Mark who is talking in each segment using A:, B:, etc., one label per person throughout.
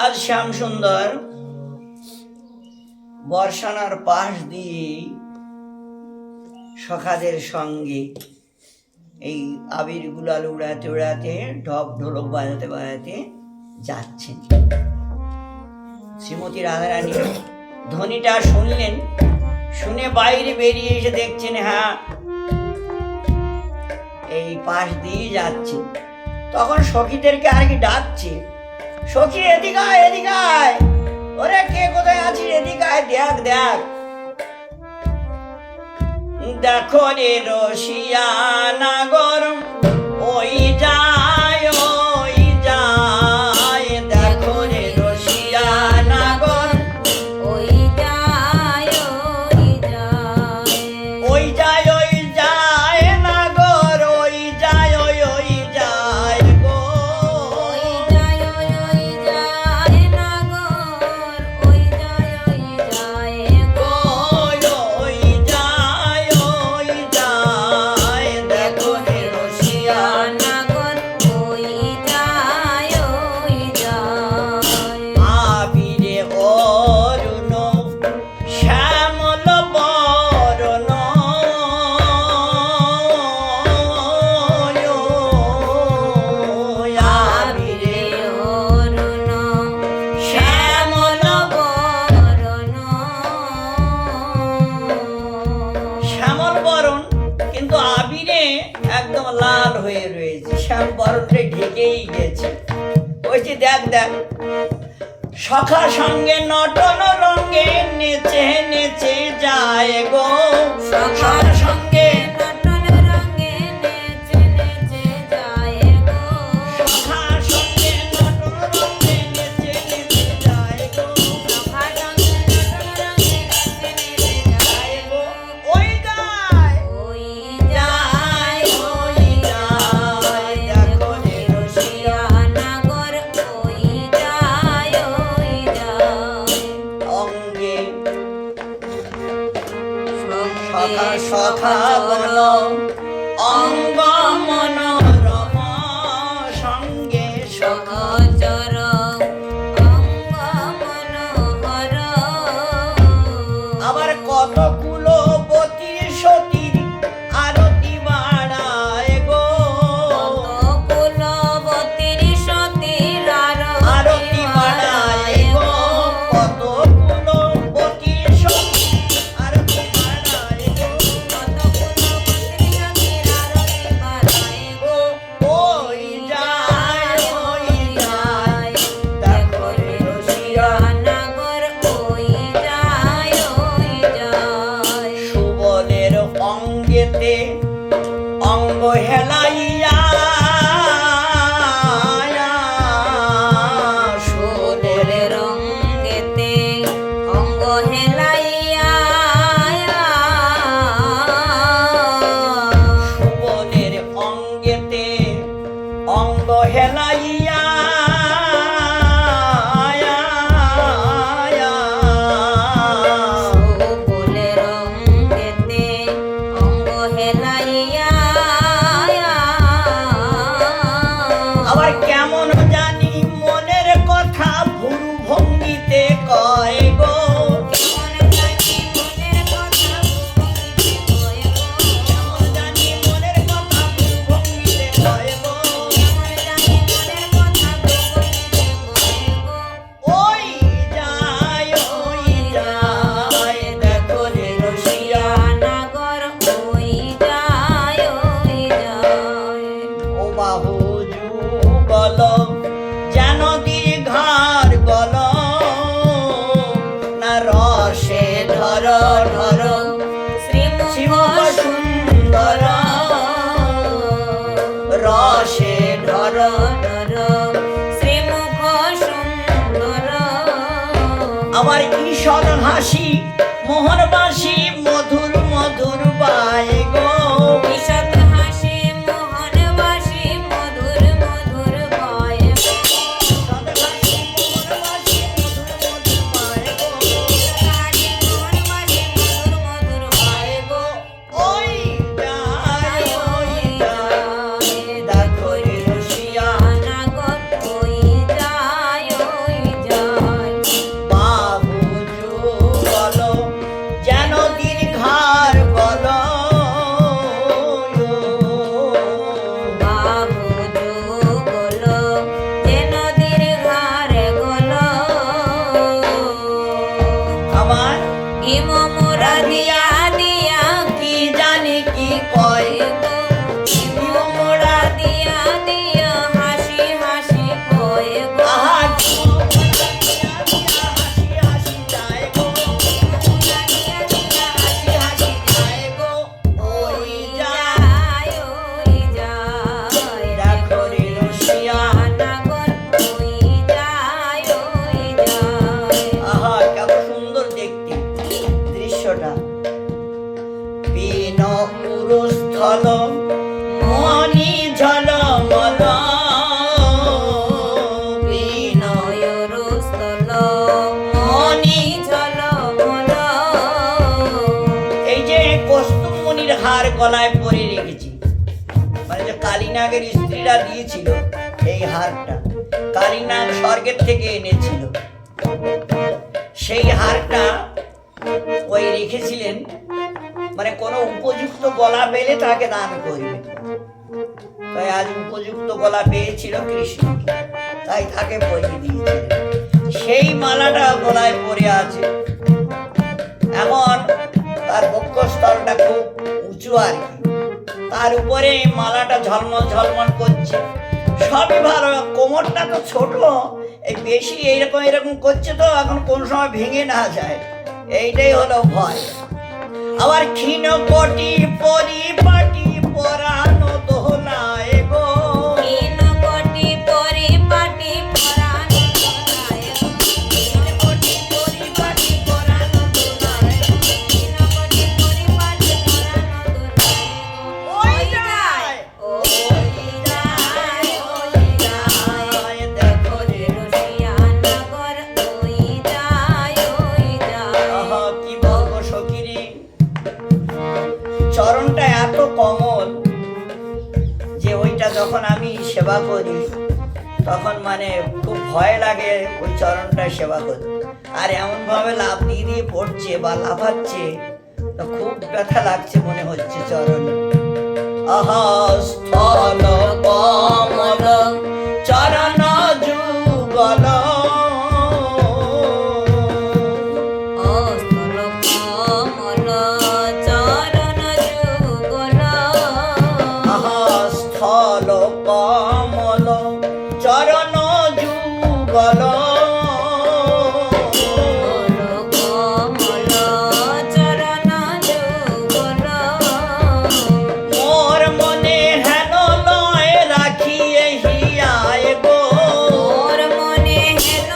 A: আজ শ্যাম সুন্দর বর্ষানার পাশ দিয়ে সখাদের সঙ্গে এই আবির গুলাল উড়াতে উড়াতে, ঢপ ঢোলক বাজাতে বাজাতে যাচ্ছেন। শ্রীমতী রাধারানী ধ্বনিটা শুনলেন, শুনে বাইরে বেরিয়ে এসে দেখছেন হ্যাঁ এই পাশ দিয়ে যাচ্ছে। তখন সখীদেরকে আর কি ডাকছে? সখী এদিকায় এদিকায় ওরে কে কোথায় আছি এদিকায় দেখ দেখ। দেখো রে রসিয়া নাগো হয়ে রয়েছে। শ্যাম বরণে ঢেকেই গেছে। বলছি দেখ দেখ। সখা সঙ্গে নটন
B: রঙে নেচে নেচে যায় গো। সখা সঙ্গে
A: কথা
B: বলল অঙ্গ hands.
A: আমার ঈশ্বর হাসি মোহনবাসী কালীনাগের স্ত্রীরা দিয়েছিল এই হারটা। কালীনাগ স্বর্গের থেকে এনেছিল। সেই হারটা ওই রেখেছিলেন মানে কোনো উপযুক্ত গলা পেলে তাকে দান করবে। তাই আজ উপযুক্ত গলা পেয়েছিল কৃষ্ণ। তাই তাকে পরিয়ে দিয়েছিলেন। সেই মালাটা গলায় পরে আছে। এমন তার বক্ষস্থলটা খুব উঁচু আর কি। তার উপরে মালাটা ঝলমল ঝলমল করছে। সবই ভালো, কোমরটা তো ছোট। এই বেশি এইরকম এরকম করছে তো এখন কোন সময় ভেঙে না যায়। এইটাই হলো ভয়। আবার ক্ষীণ কোটি পরিপাটি পরানো সেবা করি, তখন মানে খুব ভয় লাগে ওই চরণটা সেবা করতে। আর এমনভাবে লাভ দিয়ে দিয়ে পড়ছে বা লাফাচ্ছে, তো খুব ব্যথা লাগছে মনে হচ্ছে চরণ। আহা স্থল স্থল কমল চরণ যুগল। রাখিয়ে হিয়ায় গো।
B: মোর মনে হেন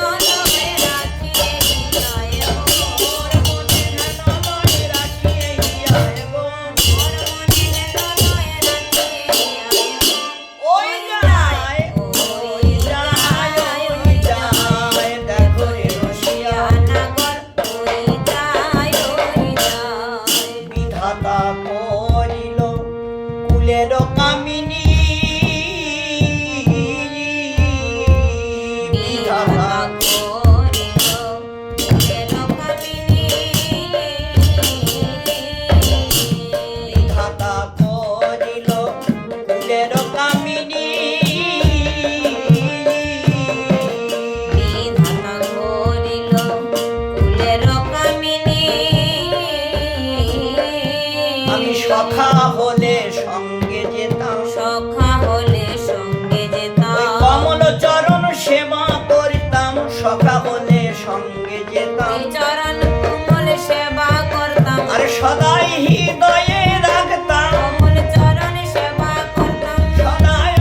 A: সঙ্গে যেতাম। চরণ
B: কমল সেবা করতাম।
A: আর সদাই হৃদয়ে রাখতাম।
B: কমল চরণ সেবা করতাম।
A: সদাই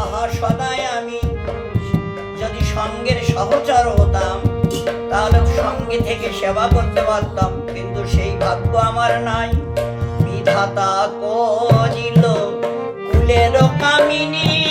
A: আহা সদাই আমি। যদি সঙ্গের সহচর হতাম তাহলে সঙ্গে থেকে সেবা করতে পারতাম। আমার নাই। বিধাতা করিল কুলের কামিনী